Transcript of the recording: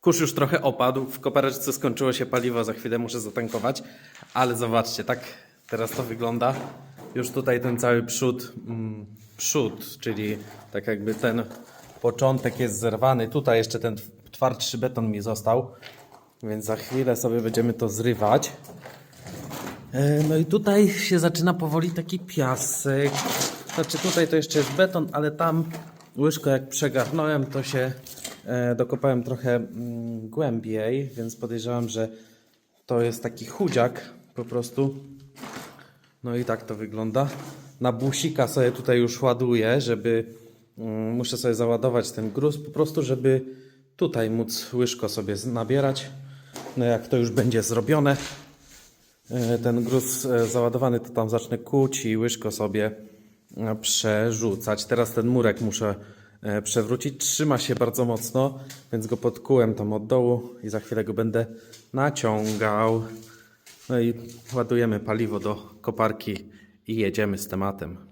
Kurz już trochę opadł, w kopareczce skończyło się paliwo, za chwilę muszę zatankować, ale zobaczcie, tak teraz to wygląda. Już tutaj ten cały przód, mm, przód, czyli tak jakby ten początek jest zerwany. Tutaj jeszcze ten twardszy beton mi został, więc za chwilę sobie będziemy to zrywać. E, No i tutaj się zaczyna powoli taki piasek. Znaczy tutaj to jeszcze jest beton, ale tam łyżko jak przegarnąłem, to się dokopałem trochę mm, głębiej, więc podejrzewam, że to jest taki chudziak po prostu. No i tak to wygląda. Na busika sobie tutaj już ładuję, żeby mm, muszę sobie załadować ten gruz po prostu, żeby tutaj móc łyżko sobie nabierać. No jak to już będzie zrobione, e, ten gruz e, załadowany, to tam zacznę kuć i łyżko sobie e, przerzucać. Teraz ten murek muszę e, przewrócić. Trzyma się bardzo mocno, więc go podkułem tam od dołu i za chwilę go będę naciągał. No i ładujemy paliwo do koparki i jedziemy z tematem.